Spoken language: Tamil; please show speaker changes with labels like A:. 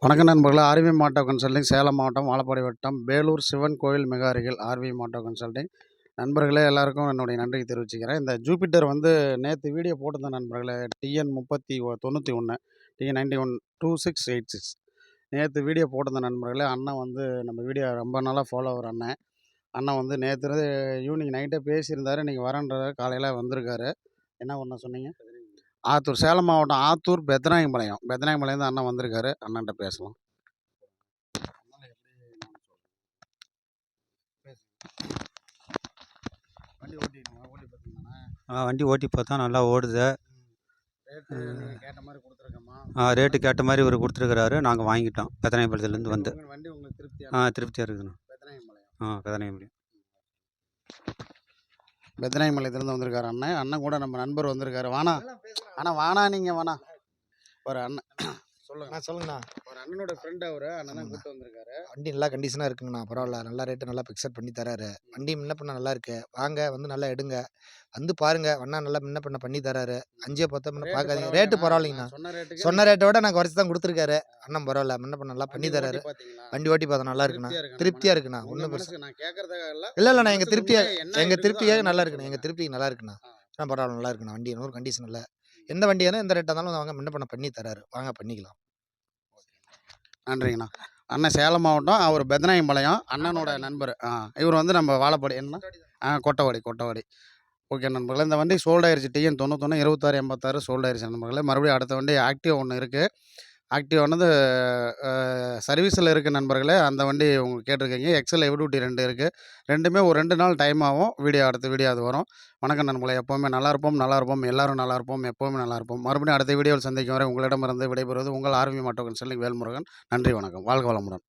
A: வணக்கம் நண்பர்களே ஆர்வி மாட்டோ கன்சல்டிங் சேலம் மாவட்டம் வாழப்பாடி வட்டம் வேலூர் சிவன் கோயில் மிக அருகில் ஆர்வி மாட்டோ கன்சல்டிங். நண்பர்களே எல்லாருக்கும் என்னுடைய நன்றியை தெரிவிச்சுக்கிறேன். இந்த ஜூபிட்டர் வந்து நேற்று வீடியோ போட்டிருந்தேன் நண்பர்களே டிஎன் முப்பத்தி தொண்ணூற்றி ஒன்று TN ninety one two six eight six. நேற்று வீடியோ போட்டிருந்த நண்பர்களே அண்ணன் வந்து நம்ம வீடியோ ரொம்ப நாளாக ஃபாலோவர் அண்ணன். அண்ணன் வந்து நேற்று ஈவினிங் நைட்டே பேசியிருந்தாரு நீங்கள் வரன்றத காலையில் வந்திருக்காரு. என்ன ஒன்று சொன்னீங்க? ஆத்தூர் சேலம் மாவட்டம் ஆத்தூர் பெத்தநாயகம்பாளையம். பெத்தநாயகம்பாளையம் தான் அண்ணன் வந்திருக்காரு. அண்ணன்ட்ட பேசலாம். வண்டி ஓட்டி
B: ஆ வண்டி ஓட்டி பார்த்தா நல்லா ஓடுது.
A: ரேட்டு நீங்கள் கேட்ட மாதிரி கொடுத்துருக்கோமா
B: ஆ ரேட்டு கேட்ட மாதிரி இவர் கொடுத்துருக்குறாரு. நாங்கள் வாங்கிட்டோம். பெத்தனாயப்பாளையத்துலேருந்து வந்து.
A: உங்க வண்டி உங்களுக்கு திருப்தியா
B: ஆ திருப்தியாக இருக்குதுண்ணா.
A: பெத்தநாயகம்பாளையம்.
B: ஆ
A: பெத்தநாயகம்பாளையத்துலேருந்து வந்திருக்காரு அண்ணன். அண்ணன் கூட நம்ம நண்பர் வந்திருக்காரு. வாணா. அண்ணா வாணா நீங்கள் வாணா. ஒரு அண்ணன் சொல்லுங்க.
C: சொல்லுங்கண்ணா.
A: அண்ணனோட ஃப்ரெண்ட் அவரு அண்ணன் தான் கூப்பிட்டு வந்திருக்காரு.
C: வண்டி நல்லா கண்டிஷனாக இருக்குங்கண்ணா பரவாயில்ல. நல்லா ரேட்டு நல்லா ஃபிக்ஸட் பண்ணி தராரு. வண்டி முன்ன பண்ண நல்லா இருக்கு. வாங்க வந்து நல்லா எடுங்க. வந்து பாருங்க வண்ணா நல்லா முன்ன பண்ண பண்ணி தராரு. அஞ்சே பத்தா முன்ன பார்க்காதீங்க ரேட்டு பரவாயில்லைங்கண்ணா.
A: சொன்ன ரேட்டுக்கு
C: சொன்ன ரேட்டை விட நான் குறைச்சி தான் கொடுத்துருக்காரு. அண்ணன் பரவாயில்ல முன்ன பண்ண நல்லா பண்ணி தராரு. வண்டி ஓட்டி பார்த்தா நல்லா இருக்குண்ணா. திருப்தியாக இருக்குண்ணா ஒன்றும் பிரச்சனை
A: நான் கேட்கறதாக இல்ல
C: இல்லை இல்லைண்ணா எங்கள் திருப்தியாக எங்கள் திருப்தியாக நல்லா இருக்குண்ணா. எங்கள். திருப்திக்கு நல்லா இருக்குண்ணா. பரவாயில்ல நல்லா இருக்குண்ணா. வண்டி நூறு கண்டிஷன் இல்லை. எந்த வண்டியானோ எந்த ரேட்டாக இருந்தாலும் வாங்க முன்ன பண்ண பண்ணி தராரு. வாங்க பண்ணிக்கலாம்.
A: நன்றிங்கண்ணா. அண்ணன் சேலம் மாவட்டம் அவர் பெத்தநாயகம்பாளையம் அண்ணனோட நண்பர். ஆ இவர் வந்து நம்ம வாழப்பாடி என்ன ஆ கொட்டவாடி கொட்டவாடி. ஓகே நண்பர்களே இந்த வண்டி சோல்ட் டிஎன் தொண்ணூத்தொன்று இருபத்தாறு எண்பத்தாறு சோல்ட் நண்பர்களே. மறுபடியும் அடுத்த வண்டி ஆக்டிவ் ஒன்று இருக்குது ஆக்டிவானது சர்வீஸில் இருக்குது நண்பர்களே அந்த வண்டி உங்களுக்கு கேட்டிருக்கீங்க. எக்ஸல் எவிடூட்டி ரெண்டு இருக்குது ரெண்டுமே ஒரு ரெண்டு நாள் டைம் ஆகும். வீடியோ அடுத்த வீடியோ அது வரும். வணக்கம் நண்பர்களே எப்போவுமே நல்லா இருப்போம் நல்லா இருப்போம் எல்லாரும் நல்லா இருப்போம் எப்போவுமே நல்லா இருப்போம். மறுபடியும் அடுத்த வீடியோவில் சந்திக்கும் வரை உங்களிடமிருந்து விடைபெறுவது உங்கள் ஆர்மி மாட்டோக்கன் செல்லிங் வேல்முருகன். நன்றி வணக்கம். வாழ்க வளமுடன்.